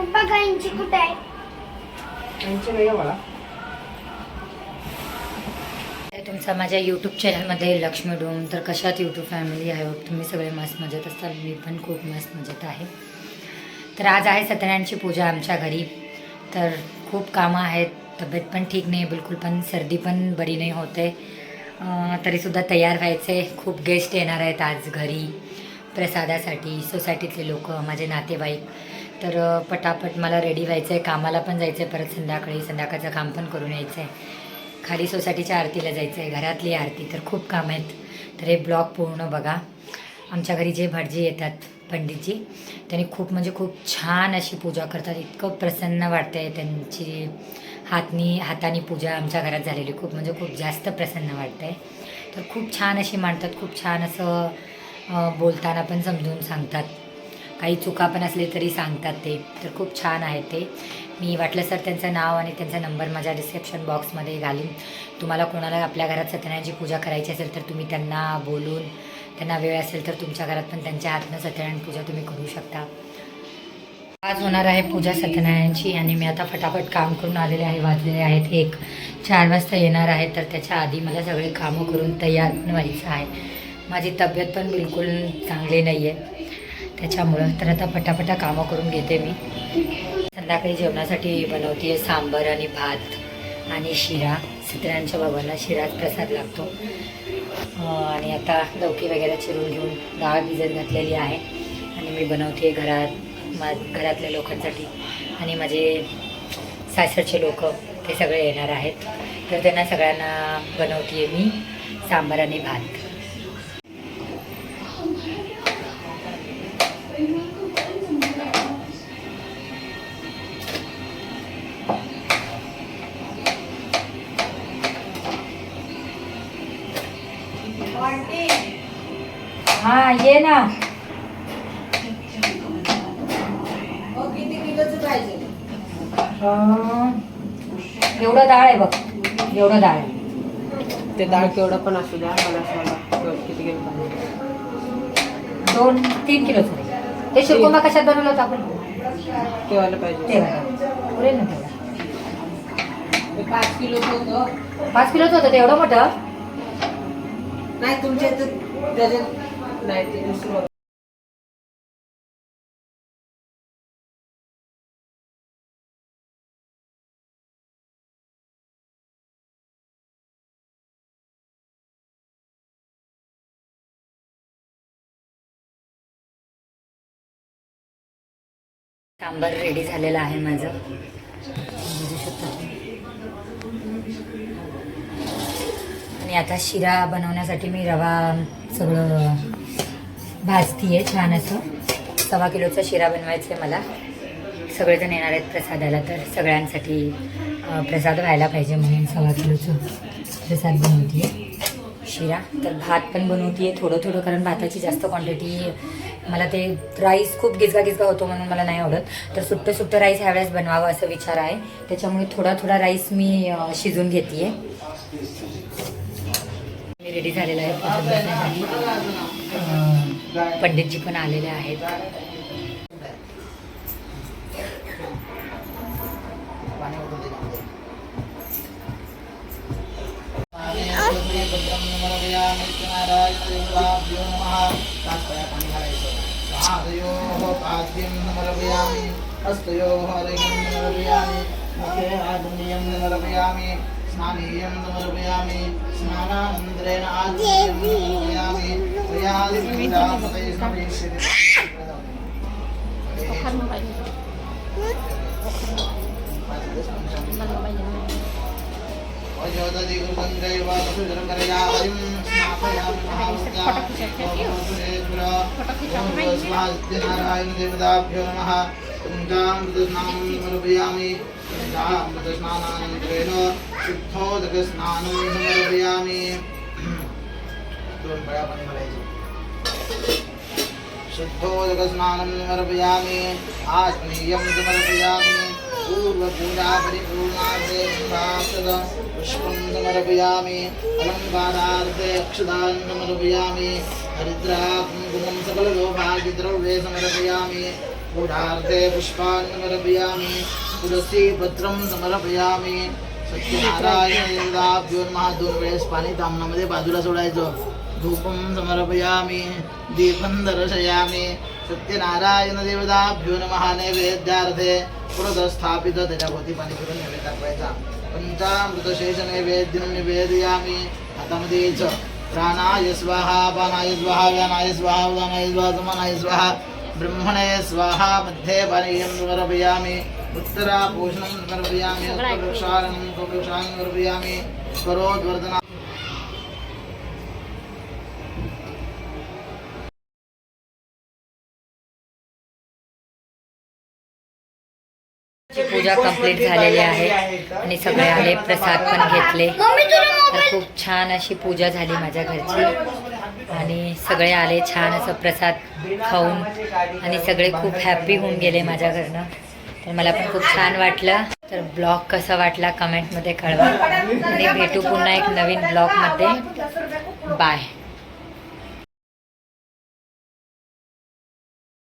पप्पा गाईंची कुठे आहे? त्यांचे नाही मला. तुमचा माझ्या यूट्यूब चॅनलमध्ये लक्ष्मी डोम तर कशात यूट्यूब फॅमिली आहे तुम्ही सगळे मस्त मजेत असताल मी पण खूप मस्त मजेत आहे. तर आज आहे सत्यनारायणची पूजा आमच्या घरी. तर खूप कामं आहेत तब्येत पण ठीक नाही बिलकुल पण सर्दी पण बरी नाही होते. तरीसुद्धा तयार व्हायचे. खूप गेस्ट येणार आहेत आज घरी प्रसादासाठी सोसायटीतले लोक माझे नातेवाईक. तर पटापट मला रेडी व्हायचं आहे कामाला पण जायचं आहे परत संध्याकाळी. संध्याकाळचं काम पण करून यायचं आहे खाली सोसायटीच्या आरतीला जायचं आहे घरातली आरती तर खूप काम आहेत. तर हे ब्लॉग पूर्ण बघा. आमच्या घरी जे भटजी येतात पंडितजी त्यांनी खूप म्हणजे खूप छान अशी पूजा करतात. इतकं प्रसन्न वाटतं आहे त्यांची हातनी हाताने पूजा आमच्या घरात झालेली. खूप म्हणजे खूप जास्त प्रसन्न वाटतं आहे तर खूप छान अशी मांडतात. खूप छान असं बोलताना पण समजून सांगतात. काही चुका पण असले तरी सांगतात ते. तर खूप छान आहे ते. मी वाटलं सर त्यांचं नाव आणि त्यांचा नंबर माझ्या डिस्क्रिप्शन बॉक्समध्ये घालीन. तुम्हाला कोणाला आपल्या घरात सत्यनारायणची पूजा करायची असेल तर तुम्ही त्यांना बोलून त्यांना वेळ असेल तर तुमच्या घरात पण त्यांच्या हातनं सत्यनारायण पूजा तुम्ही करू शकता. आज होणार आहे पूजा सत्यनारायणची आणि मी आता फटाफट काम करून आलेले आहे वाजलेले आहेत एक. चार वाजता येणार आहे तर त्याच्या आधी मला सगळे कामं करून तयार पण व्हायचं आहे. माझी तब्येत पण बिलकुल चांगली नाही आहे त्याच्यामुळं तर आता पटापटा कामं करून घेते मी. संध्याकाळी जेवणासाठी बनवते सांबर आणि भात आणि शिरा. सत्यनारायणच्या बाबांना शिराच प्रसाद लागतो. आणि आता लौकी वगैरे चिरून घेऊन डाळ भिजत घातलेली आहे. आणि मी बनवते घरात मा घरातल्या लोकांसाठी. आणि माझे सासरचे लोक ते सगळे येणार आहेत. तर त्यांना सगळ्यांना बनवते मी सांबार आणि भात. हां ये ना. एवढं डाळ आहे बघ. एवढं डाळ आहे. ते डाळ केवढं पण असू द्या मला किती किलो दोन तीन किलोचं आहे. ते शिरकुंबा कशात बनवलं होतं आपण? ठेवायला पाहिजे. पुरेल ना तेवढं. ते पाच किलो होतं. पाच किलोचं होतं ते एवढं मोठं? नाही तुमच्या इथं त्याच्यात नाही ते दुसरं सांबार रेडी झालेलं आहे माझं. बघू शकता आणि आता शिरा बनवण्यासाठी मी रवा सगळं भाजतीये छान असं. सव्वा किलोचा शिरा बनवायचा आहे मला. सगळेजण येणार आहेत प्रसादाला तर सगळ्यांसाठी प्रसाद व्हायला पाहिजे म्हणून सव्वा किलोचं प्रसाद बनवते शिरा तर भात पण बनवते थोडं थोडं कारण भाताची जास्त क्वांटिटी मला ते राईस खूप गिजगा गिजगा होतो म्हणून मला नाही आवडत. तर सुट्टं सुट्टं राईस ह्यावेळेस बनवावं असं विचार आहे. त्याच्यामुळे थोडा थोडा राईस मी शिजून घेते मी रेडी झालेला आहे. पंडितजी पण आलेले आहेत. पूजा करण्यासाठी. अं, पंडितजी पण आलेले आहेत हस्तयोः हरिं समर्पयामि मुखे आदनीयं समर्पयामि स्नानीयं समर्पयामि स्नानानन्तरेण आचमनीयं समर्पयामि त्वयादिपूजापते नारायणदेवताभ्यो नमः पुञ्जामृतस्नानं समर्पयामि पुञ्जामृतस्नानानन्तरेण शुद्धोदकस्नानं समर्पयामि शुद्धोदकस्नानं समर्पयामि आत्मीयं समर्पयामि। पूर्वपूजा परिपूर्णार्थे सम्भाषद पुष्पं समर्पयामि अलङ्कारार्थे अक्षदान् समर्पयामि हरिद्रा सकललोभाग्यद्रव्ये समर्पयामि पूजार्थे पुष्पान् तुलसीपत्रं समर्पयामि सत्यनारायण देवताभ्यो नमः दोन वेळेस पाणी तामणामध्ये बाजूला सोडायचं धूपं समर्पयामि दीपं दर्शयामि सत्यनारायणदेवताभ्यो नमः नैवेद्यार्थे पुरत स्थापित त्याच्याभोवती पाणी फिरून नैवेद्य दाखवायचा. पंचामृत शेष नैवेद्यं निवेदयामि. हातामध्ये यायचं. प्राणाय स्वाहा पानाय स्वाहा व्यानाय स्वाहा उदानाय स्वाहा समानाय स्वाहा. ब्रह्मणे स्वाहा मध्ये पानीयं समर्पयामि. उत्तरापोषणं समर्पयामि. उत्तरप्रक्षालनं प्रक्षालनं समर्पयामि. करोद्वर्धना पूजा कंप्लीट झालेली आहे. आणि सगळे आले प्रसाद पण घेतले. तर खूप छान अशी पूजा झाली माझ्या घरची. आणि सगळे आले छान असं प्रसाद खाऊन. आणि सगळे खूप हॅप्पी होऊन गेले माझ्या घरनं. तर मला पण खूप छान वाटलं. तर ब्लॉग कसा वाटला कमेंटमध्ये कळवा. आणि भेटू पुन्हा एक नवीन ब्लॉगमध्ये. बाय